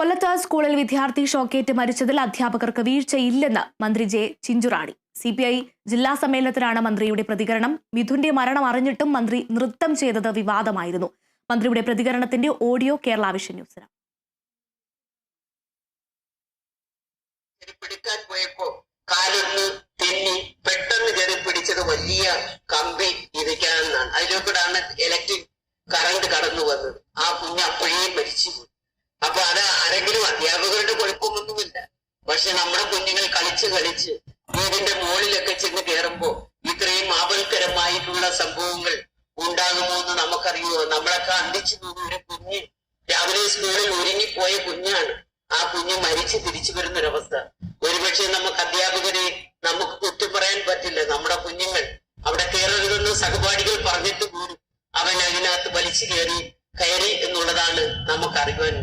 കൊല്ലത്ത് സ്കൂളിൽ വിദ്യാർത്ഥി ഷോക്കേറ്റ് മരിച്ചതിൽ അധ്യാപകർക്ക് വീഴ്ചയില്ലെന്ന് മന്ത്രി J Chinchurani. C P I ജില്ലാ സമ്മേളനത്തിലാണ് മന്ത്രിയുടെ പ്രതികരണം. മിഥുന്റെ മരണം അറിഞ്ഞിട്ടും മന്ത്രി നൃത്തം ചെയ്തത് വിവാദമായിരുന്നു. മന്ത്രിയുടെ പ്രതികരണത്തിന്റെ ഓഡിയോ കേരള വിഷൻ ന്യൂസിന് പെട്ടെന്ന് വലിയ അതിലൂടെയാണ് ഇലക്ട്രിക് കറണ്ട് കടന്നു വന്നത് ആ കുഞ്ഞ് അപ്പോഴേ മരിച്ചു അപ്പൊ അത് ആരെങ്കിലും അധ്യാപകരുടെ കുഴപ്പമൊന്നുമില്ല. പക്ഷെ നമ്മുടെ കുഞ്ഞുങ്ങൾ കളിച്ച് കളിച്ച് വീടിന്റെ മുകളിലൊക്കെ ചെന്ന് കയറുമ്പോ ഇത്രയും ആപൽക്കരമായിട്ടുള്ള സംഭവങ്ങൾ ഉണ്ടാകുമോ എന്ന് നമുക്കറിയുമോ നമ്മളൊക്കെ അന്തിച്ചു പോകുന്ന കുഞ്ഞ് രാവിലെ സ്കൂളിൽ ഒരുങ്ങിപ്പോയ കുഞ്ഞാണ്. ആ കുഞ്ഞ് മരിച്ച് തിരിച്ചു വരുന്നൊരവസ്ഥ. ഒരുപക്ഷെ നമുക്ക് അധ്യാപകരെ നമുക്ക് കുറ്റം പറയാൻ പറ്റില്ല. നമ്മുടെ കുഞ്ഞുങ്ങൾ അവിടെ കയറരുതെന്ന് സഹപാഠികൾ പറഞ്ഞിട്ട് പോലും അവൻ അതിനകത്ത് വലിച്ചു കയറി കയറി എന്നുള്ളതാണ് നമുക്ക് അറിയുവാൻ